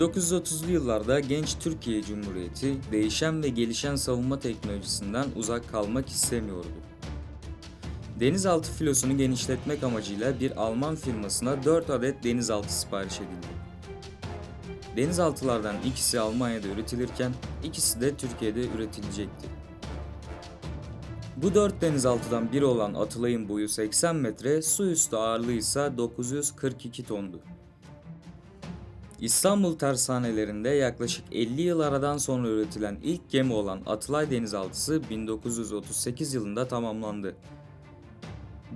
1930'lu yıllarda genç Türkiye Cumhuriyeti değişen ve gelişen savunma teknolojisinden uzak kalmak istemiyordu. Denizaltı filosunu genişletmek amacıyla bir Alman firmasına 4 adet denizaltı sipariş edildi. Denizaltılardan ikisi Almanya'da üretilirken ikisi de Türkiye'de üretilecekti. Bu dört denizaltıdan biri olan Atılay'ın boyu 80 metre, su üstü ağırlığı ise 942 tondu. İstanbul tersanelerinde yaklaşık 50 yıl aradan sonra üretilen ilk gemi olan Atılay Denizaltısı 1938 yılında tamamlandı.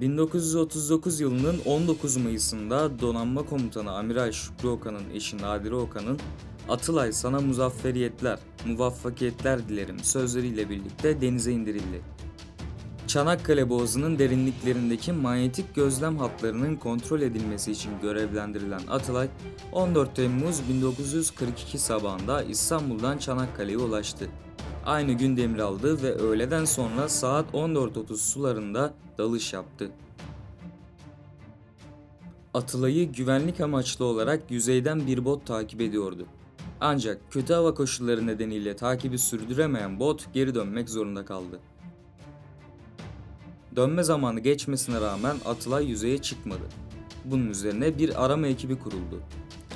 1939 yılının 19 Mayıs'ında Donanma Komutanı Amiral Şükrü Okan'ın eşi Nadire Okan'ın Atılay sana muzafferiyetler, muvaffakiyetler dilerim sözleriyle birlikte denize indirildi. Çanakkale Boğazı'nın derinliklerindeki manyetik gözlem hatlarının kontrol edilmesi için görevlendirilen Atılay, 14 Temmuz 1942 sabahında İstanbul'dan Çanakkale'ye ulaştı. Aynı gün devraldı ve öğleden sonra saat 14.30 sularında dalış yaptı. Atılay'ı güvenlik amaçlı olarak yüzeyden bir bot takip ediyordu. Ancak kötü hava koşulları nedeniyle takibi sürdüremeyen bot geri dönmek zorunda kaldı. Dönme zamanı geçmesine rağmen Atılay yüzeye çıkmadı. Bunun üzerine bir arama ekibi kuruldu.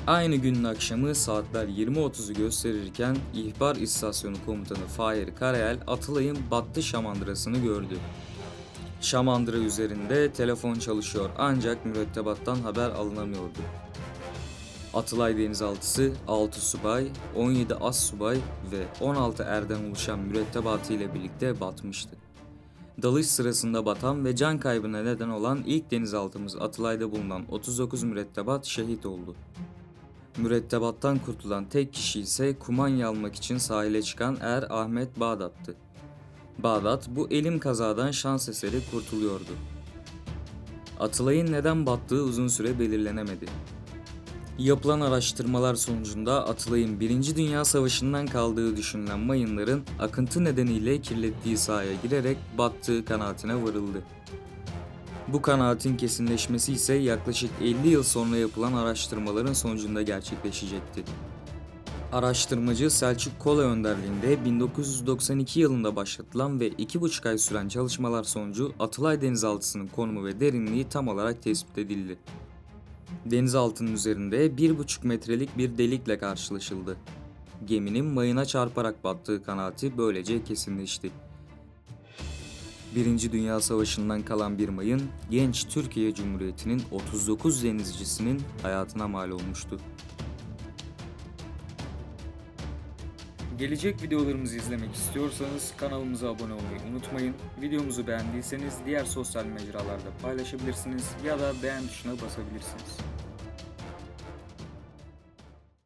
Aynı günün akşamı saatler 20.30'u gösterirken ihbar istasyonu komutanı Fahir Karayel Atılay'ın battı şamandırasını gördü. Şamandıra üzerinde telefon çalışıyor ancak mürettebattan haber alınamıyordu. Atılay denizaltısı 6 subay, 17 as subay ve 16 erden oluşan mürettebatı ile birlikte batmıştı. Dalış sırasında batan ve can kaybına neden olan ilk denizaltımız Atılay'da bulunan 39 mürettebat şehit oldu. Mürettebattan kurtulan tek kişi ise kumanya almak için sahile çıkan Er Ahmet Bağdat'tı. Bağdat bu elim kazadan şans eseri kurtuluyordu. Atılay'ın neden battığı uzun süre belirlenemedi. Yapılan araştırmalar sonucunda Atılay'ın 1. Dünya Savaşı'ndan kaldığı düşünülen mayınların akıntı nedeniyle kirlettiği sahaya girerek battığı kanaatine varıldı. Bu kanaatin kesinleşmesi ise yaklaşık 50 yıl sonra yapılan araştırmaların sonucunda gerçekleşecekti. Araştırmacı Selçuk Kola önderliğinde 1992 yılında başlatılan ve 2,5 ay süren çalışmalar sonucu Atılay denizaltısının konumu ve derinliği tam olarak tespit edildi. Denizaltının üzerinde 1,5 metrelik bir delikle karşılaşıldı. Geminin mayına çarparak battığı kanaati böylece kesinleşti. Birinci Dünya Savaşı'ndan kalan bir mayın genç Türkiye Cumhuriyeti'nin 39 denizcisinin hayatına mal olmuştu. Gelecek videolarımızı izlemek istiyorsanız kanalımıza abone olmayı unutmayın. Videomuzu beğendiyseniz diğer sosyal mecralarda paylaşabilirsiniz ya da beğen tuşuna basabilirsiniz.